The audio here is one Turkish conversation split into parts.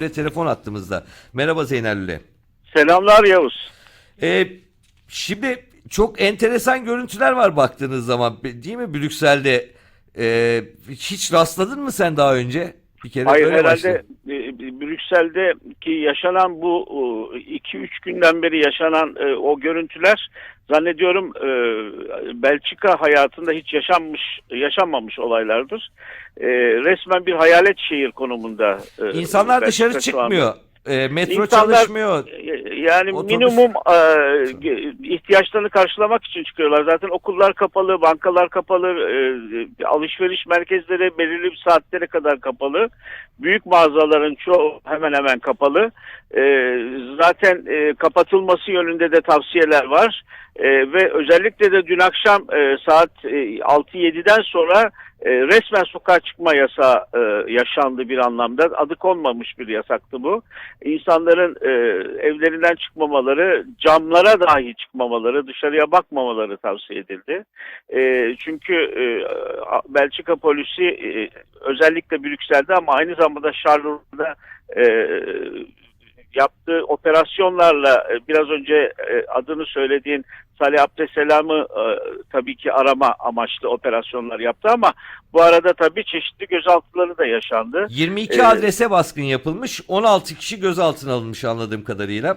ve telefon attığımızda. Merhaba Zeynel Lüle. Selamlar Yavuz. Ee, şimdi çok enteresan görüntüler var baktığınız zaman değil mi Brüksel'de? Ee, hiç rastladın mı sen daha önce? Bir kere Hayır öyle herhalde başlayalım. e, Brüksel'deki yaşanan bu 2-3 günden beri yaşanan e, o görüntüler zannediyorum e, Belçika hayatında hiç yaşanmış yaşanmamış olaylardır. E, Resmen bir hayalet şehir konumunda. e, İnsanlar Belçika dışarı çıkmıyor. Ee, metro İnsanlar- çalışmıyor. Yani Otobüs- minimum e, ihtiyaçlarını karşılamak için çıkıyorlar. Zaten okullar kapalı, bankalar kapalı, e, alışveriş merkezleri belirli bir saatlere kadar kapalı. Büyük mağazaların çoğu hemen hemen kapalı. E, zaten e, kapatılması yönünde de tavsiyeler var. E, ve özellikle de dün akşam e, saat e, 6-7'den sonra e, resmen sokağa çıkma yasağı e, yaşandı bir anlamda. Adı konmamış bir yasaktı bu. İnsanların e, evlerinden çıkmamaları, camlara dahi çıkmamaları, dışarıya bakmamaları tavsiye edildi. E, çünkü e, Belçika polisi e, özellikle Brüksel'de ama aynı zamanda Charleroi e, yaptığı operasyonlarla e, biraz önce e, adını söylediğin Salih Abdüselam'ı e, tabii ki arama amaçlı operasyonlar yaptı ama bu arada tabii çeşitli gözaltıları da yaşandı. 22 Ee, adrese baskın yapılmış. 16 kişi gözaltına alınmış anladığım kadarıyla.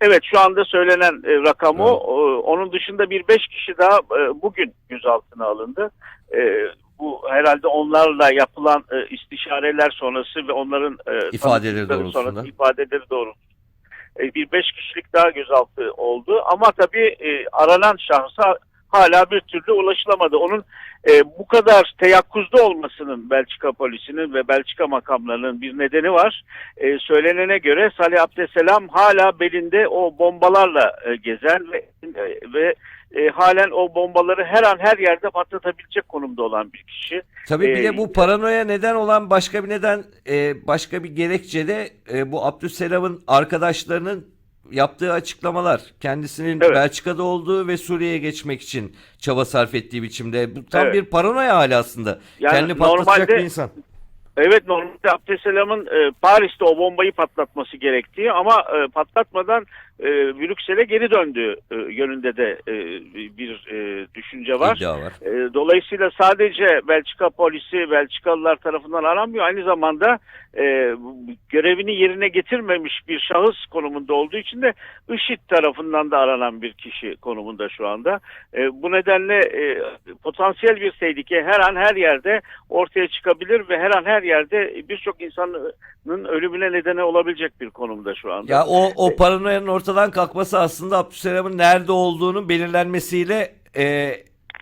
Evet şu anda söylenen e, rakam o. O- Onun dışında bir beş kişi daha e, bugün gözaltına alındı. E, bu herhalde onlarla yapılan e, istişareler sonrası ve onların e, İfadeleri doğrultusunda. sonrası ifadeleri doğrultusunda. E, bir beş kişilik daha gözaltı oldu ama tabii e, aranan şahsa hala bir türlü ulaşılamadı. Onun e, bu kadar teyakkuzda olmasının Belçika polisinin ve Belçika makamlarının bir nedeni var. E, söylenene göre Salih Abdüselam hala belinde o bombalarla e, gezen ve e, ve e, halen o bombaları her an her yerde patlatabilecek konumda olan bir kişi. Tabii bir Ee, de bu paranoya neden olan başka bir neden, e, başka bir gerekçe de e, bu Abdüsselam'ın arkadaşlarının yaptığı açıklamalar. Kendisinin Evet. Belçika'da olduğu ve Suriye'ye geçmek için çaba sarf ettiği biçimde. Bu tam Evet. bir paranoya hali aslında. Yani Kendini patlatacak normalde- bir insan. Evet normalde Abdüselam'ın e, Paris'te o bombayı patlatması gerektiği ama e, patlatmadan e, Brüksel'e geri döndüğü e, yönünde de e, bir e, düşünce var. Var. E, Dolayısıyla sadece Belçika polisi Belçikalılar tarafından aranmıyor. Aynı zamanda e, görevini yerine getirmemiş bir şahıs konumunda olduğu için de IŞİD tarafından da aranan bir kişi konumunda şu anda. E, bu nedenle e, potansiyel bir tehlike her an her yerde ortaya çıkabilir ve her an her yerde birçok insanın ölümüne nedeni olabilecek bir konumda şu anda. Ya o o paranoyanın ortadan kalkması aslında Abdüsselam'ın nerede olduğunun belirlenmesiyle e,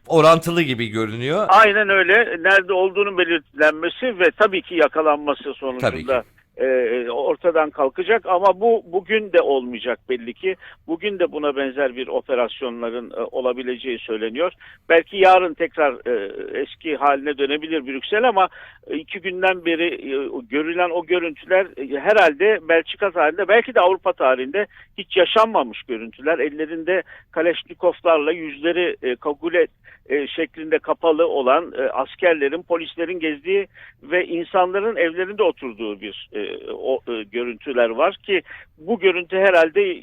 orantılı gibi görünüyor. Aynen öyle. Nerede olduğunun belirlenmesi ve tabii ki yakalanması Tabii sonucunda e, ortadan kalkacak ama bu bugün de olmayacak belli ki. Bugün de buna benzer bir operasyonların e, olabileceği söyleniyor. Belki yarın tekrar e, eski haline dönebilir Brüksel ama iki günden beri görülen o görüntüler herhalde Belçika tarihinde belki de Avrupa tarihinde hiç yaşanmamış görüntüler. Ellerinde Kaleşnikovlarla yüzleri e, kagulet e, şeklinde kapalı olan e, askerlerin, polislerin gezdiği ve insanların evlerinde oturduğu bir e, o görüntüler var ki bu görüntü herhalde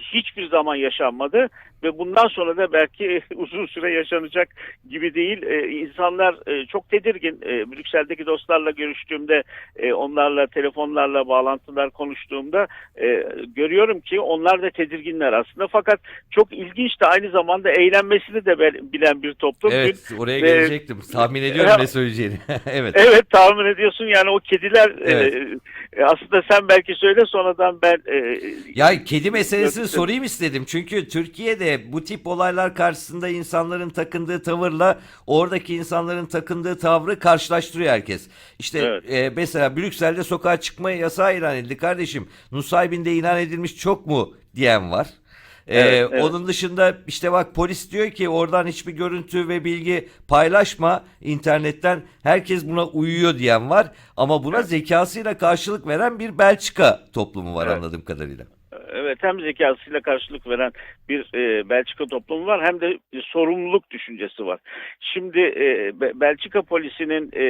hiçbir zaman yaşanmadı ve bundan sonra da belki uzun süre yaşanacak gibi değil. E, insanlar e, çok tedirgin. E, Brüksel'deki dostlarla görüştüğümde, onlarla telefonlarla bağlantılar konuştuğumda görüyorum ki onlar da tedirginler aslında. Fakat çok ilginç de aynı zamanda eğlenmesini de bilen bir toplum. Dün- Evet oraya ve- gelecektim. Tahmin ediyorum ne söyleyeceğini. evet. Evet tahmin ediyorsun yani o kediler Evet. e, aslında sen belki söyle sonradan ben e, Ya kedi meselesini Yok, sorayım istedim. Çünkü Türkiye'de bu tip olaylar karşısında insanların takındığı tavırla oradaki insanların takındığı tavrı karşılaştırıyor herkes. İşte Evet. e, mesela Brüksel'de sokağa çıkma yasağı ilan edildi kardeşim. Nusaybin'de ilan edilmiş çok mu diyen var. E, Evet, evet. Onun dışında işte bak polis diyor ki oradan hiçbir görüntü ve bilgi paylaşma internetten. Herkes buna uyuyor diyen var. Ama buna zekasıyla karşılık veren bir Belçika toplumu var Evet. anladığım kadarıyla. evet hem zekasıyla karşılık veren bir e, Belçika toplumu var hem de bir sorumluluk düşüncesi var. Şimdi e, Be- Belçika polisinin e,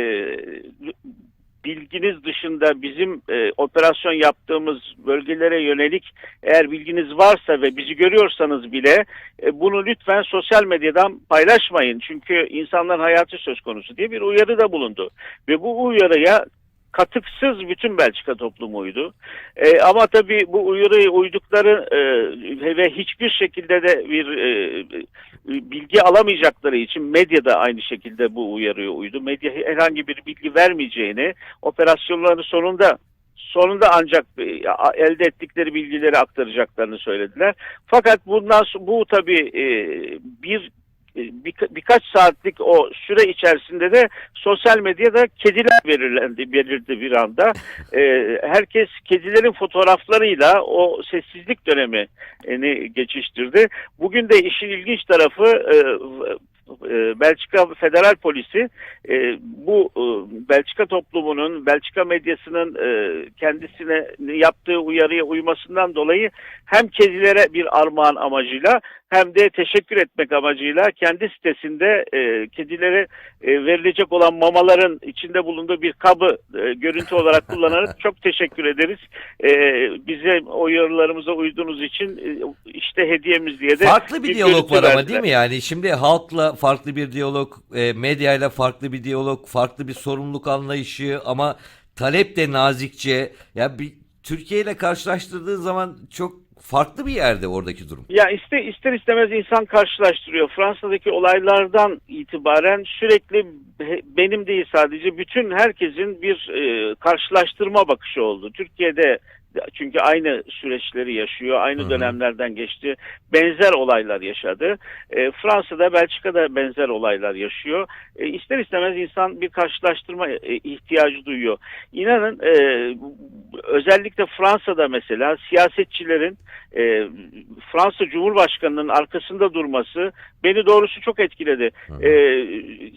bilginiz dışında bizim e, operasyon yaptığımız bölgelere yönelik eğer bilginiz varsa ve bizi görüyorsanız bile e, bunu lütfen sosyal medyadan paylaşmayın. Çünkü insanların hayatı söz konusu diye bir uyarı da bulundu. Ve bu uyarıya katıksız bütün Belçika toplumu uydu. E, ama tabii bu uyarıya uydukları e, ve hiçbir şekilde de bir e, bilgi alamayacakları için medya da aynı şekilde bu uyarıya uydu. Medya herhangi bir bilgi vermeyeceğini, operasyonların sonunda sonunda ancak e, elde ettikleri bilgileri aktaracaklarını söylediler. Fakat bundan bu tabii e, bir e, birka- birkaç saatlik o süre içerisinde de sosyal medyada kediler belirlendi, belirdi bir anda. E, herkes kedilerin fotoğraflarıyla o sessizlik dönemini geçiştirdi. Bugün de işin ilginç tarafı e, e, Belçika Federal Polisi e, bu e, Belçika toplumunun, Belçika medyasının e, kendisine yaptığı uyarıya uymasından dolayı hem kedilere bir armağan amacıyla hem de teşekkür etmek amacıyla kendi sitesinde e, kedilere e, verilecek olan mamaların içinde bulunduğu bir kabı e, görüntü olarak kullanarak çok teşekkür ederiz. E, bize uyarılarımıza uyduğunuz için e, işte hediyemiz diye de Farklı bir diyalog görüntü var ama değil mi yani? Şimdi halkla farklı bir diyalog, e, medyayla farklı bir diyalog, farklı bir sorumluluk anlayışı ama talep de nazikçe. Ya bir Türkiye ile karşılaştırdığın zaman çok farklı bir yerde oradaki durum. Ya ister, ister istemez insan karşılaştırıyor. Fransa'daki olaylardan itibaren sürekli be- benim değil sadece bütün herkesin bir e, karşılaştırma bakışı oldu. Türkiye'de çünkü aynı süreçleri yaşıyor, aynı Hı hı. dönemlerden geçti. Benzer olaylar yaşadı. E, Fransa'da, Belçika'da benzer olaylar yaşıyor. E, ister istemez insan bir karşılaştırma e, ihtiyacı duyuyor. İnanın e, özellikle Fransa'da mesela siyasetçilerin e, Fransa Cumhurbaşkanı'nın arkasında durması beni doğrusu çok etkiledi. E,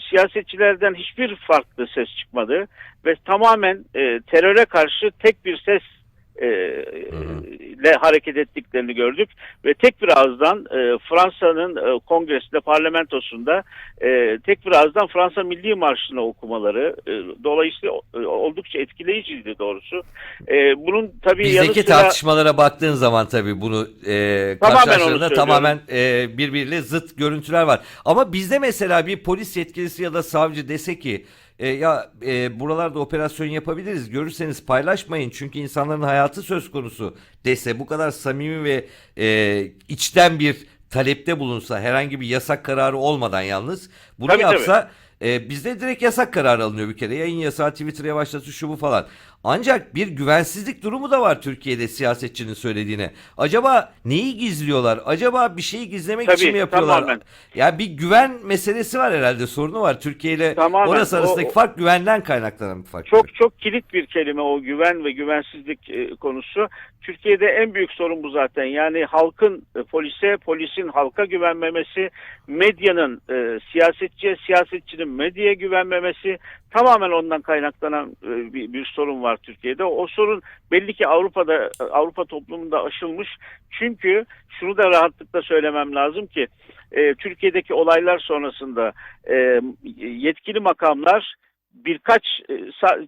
siyasetçilerden hiçbir farklı ses çıkmadı ve tamamen e, teröre karşı tek bir ses e, ile hareket ettiklerini gördük ve tek bir ağızdan e, Fransa'nın e, kongresinde parlamentosunda e, tek bir ağızdan Fransa Milli Marşı'nı okumaları e, dolayısıyla e, oldukça etkileyiciydi doğrusu. E, bunun tabii yanı Bizdeki sıra tartışmalara baktığın zaman tabii bunu e, Tamamen karşılaştırdığında söylüyorum. tamamen e, birbiriyle zıt görüntüler var. Ama bizde mesela bir polis yetkilisi ya da savcı dese ki e, ya e, buralarda operasyon yapabiliriz görürseniz paylaşmayın çünkü insanların hayatı söz konusu dese bu kadar samimi ve e, içten bir talepte bulunsa herhangi bir yasak kararı olmadan yalnız bunu Tabii, tabii. yapsa e, bizde direkt yasak kararı alınıyor bir kere. Yayın yasağı, Twitter yavaşlatı şu bu falan. Ancak bir güvensizlik durumu da var Türkiye'de siyasetçinin söylediğine. Acaba neyi gizliyorlar? Acaba bir şeyi gizlemek Tabii, için mi yapıyorlar? tamamen. Ya bir güven meselesi var herhalde sorunu var. Türkiye ile Tamamen. orası arasındaki O- fark güvenden kaynaklanan bir fark. Çok çok kilit bir kelime o güven ve güvensizlik e, konusu. Türkiye'de en büyük sorun bu zaten. Yani halkın e, polise, polisin halka güvenmemesi, medyanın e, siyasetçiye, siyasetçinin medyaya güvenmemesi tamamen ondan kaynaklanan e, bir, bir sorun var Türkiye'de. O sorun belli ki Avrupa'da Avrupa toplumunda aşılmış. Çünkü şunu da rahatlıkla söylemem lazım ki e, Türkiye'deki olaylar sonrasında e, yetkili makamlar birkaç e,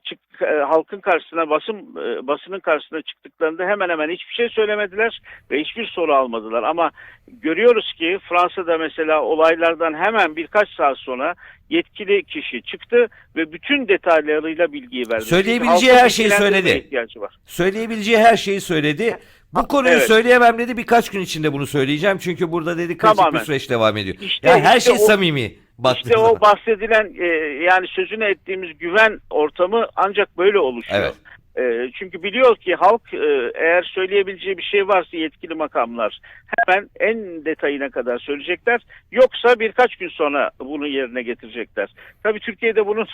çık- e, halkın karşısına basın e, basının karşısına çıktıklarında hemen hemen hiçbir şey söylemediler ve hiçbir soru almadılar ama görüyoruz ki Fransa'da mesela olaylardan hemen birkaç saat sonra yetkili kişi çıktı ve bütün detaylarıyla bilgiyi verdi. Söyleyebileceği her şeyi söyledi. var. Söyleyebileceği her şeyi söyledi. Bu konuyu Evet. söyleyemem dedi. Birkaç gün içinde bunu söyleyeceğim. Çünkü burada dedi kritik Tamamen. bir süreç devam ediyor. İşte- ya her işte şey o- samimi. Baktığın İşte zaman. o bahsedilen e, yani sözünü ettiğimiz güven ortamı ancak böyle oluşuyor. Evet. E, çünkü biliyor ki halk e, eğer söyleyebileceği bir şey varsa yetkili makamlar hemen en detayına kadar söyleyecekler. Yoksa birkaç gün sonra bunu yerine getirecekler. Tabii Türkiye'de bunun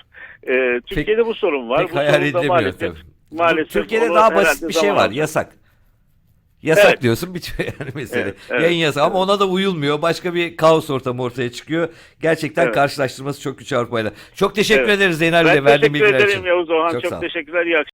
e, Türkiye'de bu sorun var. Pek bu hayal edilemiyor maalesef, tabii. maalesef Türkiye'de daha basit bir şey var. Yasak. Yasak Evet. diyorsun bitiyor yani mesele. Evet, evet, Yayın yasağı ama ona da uyulmuyor. Başka bir kaos ortamı ortaya çıkıyor. Gerçekten Evet. karşılaştırması çok güç Avrupa'yla. Çok teşekkür Evet. ederiz Zeynel Ben Bey verdiğin teşekkür bilgiler ederim için. Yavuz Orhan. Çok Çok, teşekkürler. İyi akşamlar.